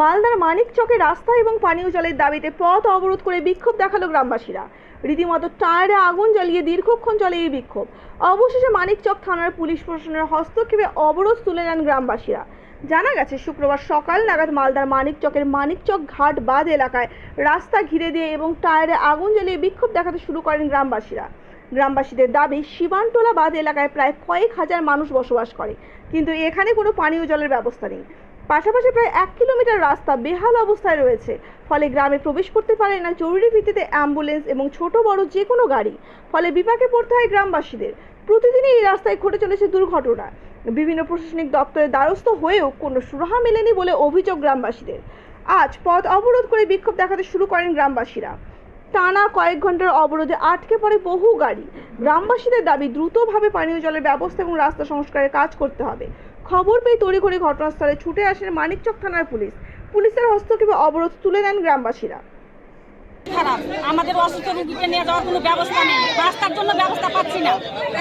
মালদার মানিক চকে রাস্তা এবং পানীয় জলের দাবিতে পথ অবরোধ করে বিক্ষোভ দেখাল গ্রামবাসীরা। রীতিমতো টায়ারে আগুন জ্বালিয়ে দীর্ঘক্ষণ চলে এই বিক্ষোভ। অবশেষে মানিকচক থানার পুলিশ প্রশাসনের হস্তক্ষেপে অবরোধ তুলে নেন গ্রামবাসীরা। জানা গেছে, শুক্রবার সকাল নাগাদ মালদার মানিকচকের মানিকচক ঘাট বাঁধ এলাকায় রাস্তা ঘিরে দিয়ে এবং টায়ারে আগুন জ্বালিয়ে বিক্ষোভ দেখাতে শুরু করেন গ্রামবাসীরা। গ্রামবাসীদের দাবি সীমান্তলা বাঁধ এলাকায় প্রায় কয়েক হাজার মানুষ বসবাস করে, কিন্তু এখানে কোনো পানীয় জলের ব্যবস্থা নেই। পাশাপাশি প্রায় এক কিলোমিটার রাস্তা বেহাল অবস্থায় রয়েছে। ফলে গ্রামে প্রবেশ করতে পারে না জরুরি ভিত্তিতে অ্যাম্বুলেন্স এবং ছোট, বড় যে কোনো গাড়ি। ফলে বিপাকে পড়তে হয় গ্রামবাসীদের। প্রতিদিনই এই রাস্তায় ঘটে চলেছে দুর্ঘটনা। বিভিন্ন প্রশাসনিক দপ্তরের দ্বারস্থ হয়েও কোনো সুরাহা মেলেনি বলে অভিযোগ গ্রামবাসীদের। আজ পথ অবরোধ করে বিক্ষোভ দেখাতে শুরু করেন গ্রামবাসীরা। টানা কয়েক ঘণ্টার অবরোধে আটকে পড়ে বহু গাড়ি। গ্রামবাসীদের দাবি, দ্রুতভাবে পানীয় জলের ব্যবস্থা এবং রাস্তা সংস্কারের কাজ করতে হবে। খবর পেয়ে তড়িঘড়ি ঘটনাস্থলে ছুটে আসেন মানিকচক থানার পুলিশ। পুলিশের হস্তক্ষেপে অবরোধ তুলে নেন গ্রামবাসীরা। খারাপ। আমাদের অসুস্থ রুগীকে নিয়ে যাওয়ার কোনো ব্যবস্থা নেই। রাস্তার জন্য ব্যবস্থা পাচ্ছি না।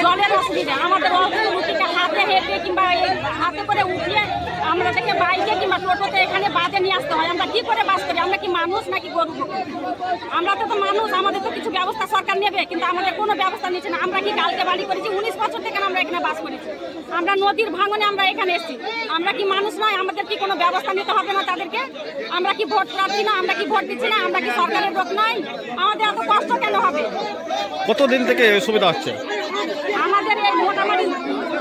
জলের অসুবিধা। আমাদের অসুস্থ রুগীকে হাতে হেঁটে কিংবা হাতে করে উঠিয়ে আমরা টোটোতে এখানে বাদে নিয়ে আসতে হয়। আমরা কি করে বাস করি? আমরা কি মানুষ নাকি গরু আমরা তো তো মানুষ, আমাদের তো কিছু ব্যবস্থা সরকার নেবে, কিন্তু আমাদের কোনো ব্যবস্থা নিচ্ছে না। আমরা কি কালকে বাড়ি করেছি? উনিশ বছর থেকে আমরা এখানে বাস করেছি। আমরা নদীর ভাঙনে আমরা এখানে এসেছি। আমরা কি মানুষ নয়? আমাদের কি কোনো ব্যবস্থা নিতে হবে না তাদেরকে? আমরা কি ভোট পাচ্ছি না? আমরা কি ভোট দিচ্ছি না? আমরা কি সরকারের লোক নয়? আমাদের এত কষ্ট কেন হবে? কতদিন থেকে সুবিধা হচ্ছে আমাদের এই মোটামুটি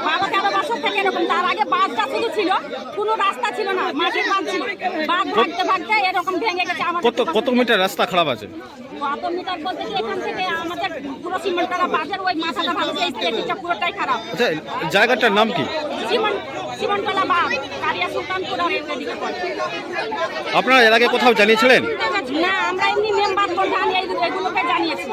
বারো তেরো বছর থেকে এরকম তার আগে বাঁধটা শুধু ছিল কোনো রাস্তা ছিল না মাটির বাঁধ ছিল। বাঁধ ভাগতে ভাগতে এরকম ভেঙে গেছে আমাদের কত কত মিটার রাস্তা খারাপ আছে? কত মিটার বলতে কি এখান থেকে আমাদের পুরো সিমেন্টটা বাঁধের ওই মাথাটা ভালো এই পুরোটাই খারাপ। আচ্ছা জায়গাটার নাম কি? সিমেন্ট বাঁধ কারিয়া সুলতানপুর এদিকে আপনারা এর আগে কোথাও জানিয়েছিলেন? না আমরা এমনি মেম্বার প্রধান এই- এগুলোকে জানিয়েছি।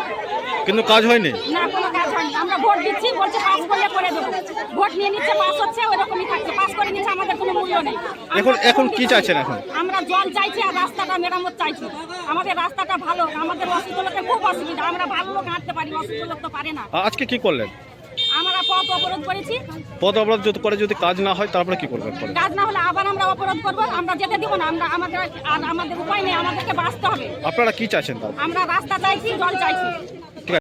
কিন্তু কাজ হয়নি? না কোনো কাজ হয়নি আমরা ভোট দিচ্ছি বলছে পাস করলে করে দেবো। ভোট নিয়ে নিচ্ছে পাস হচ্ছে ওরকমই থাকছে। পাস করে নিচ্ছে আমাদের কোনো মূল্য নেই। এখন এখন কি চাইছেন এখন? আমরা জল চাইছি আর রাস্তাটা মেরামত চাইছি। আমাদের রাস্তাটা ভালো আমাদের অসুস্থ লোকের খুব অসুবিধা। আমরা ভালো লোক হাঁটতে পারি অসুস্থ লোক তো পারে না। আজকে কি করলেন? আমরা পথ অবরোধ করেছি। পদ অবরোধ যদি করে যদি কাজ না হয় তারপরে কি করবেন কাজ না হলে আবার আমরা অবরোধ করব। আমরা যেতে দিব না। আমরা আমাদের আর আমাদের উপায় নেই। আমাদেরকে বাঁচতে হবে। আপনারা কি চাইছেন আমরা রাস্তা চাইছি জল চাইছি।